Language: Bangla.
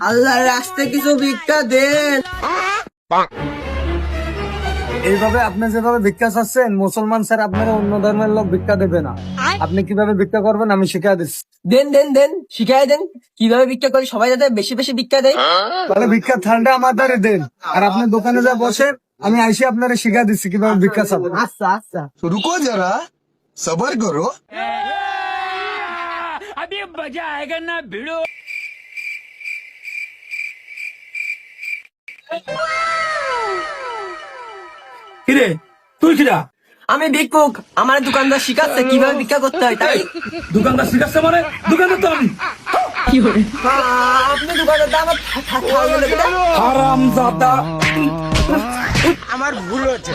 আল্লাহর রাস্তায় কিছু ভিক্ষা দেন এইভাবে আপনি যেভাবে ভিক্ষা চাচ্ছেন মুসলমান স্যার আপনারা অন্য ধর্মের লোক ভিক্ষা দেবে না আপনি কিভাবে ভিক্ষা করবেন আমি শিখিয়ে দিচ্ছি দেন দেন দেন শিখাই দেন কিভাবে ভিক্ষা করে সবাই যাতে বেশি বেশি ভিক্ষা দেয় তাহলে ভিক্ষা ঠান্ডা আমার দ্বারে দেন আর আপনি দোকানে যা বসে আমি আইসি আপনারা শিখিয়ে দিচ্ছি কিভাবে ভিক্ষা চাবেন আচ্ছা আচ্ছা तो रुको जरा सबर करो কিরে তুই কিরা? আমি ভিক্ষুক আমার দোকানদার শিখাচ্ছে কীভাবে ভিক্ষা করতে হয় তাই? দোকানদার শিখাচ্ছে মানে? দোকানদার তো আমি। কি আহ, আপনি দোকানের দাম হারাম জাদা। আমার ভুল হচ্ছে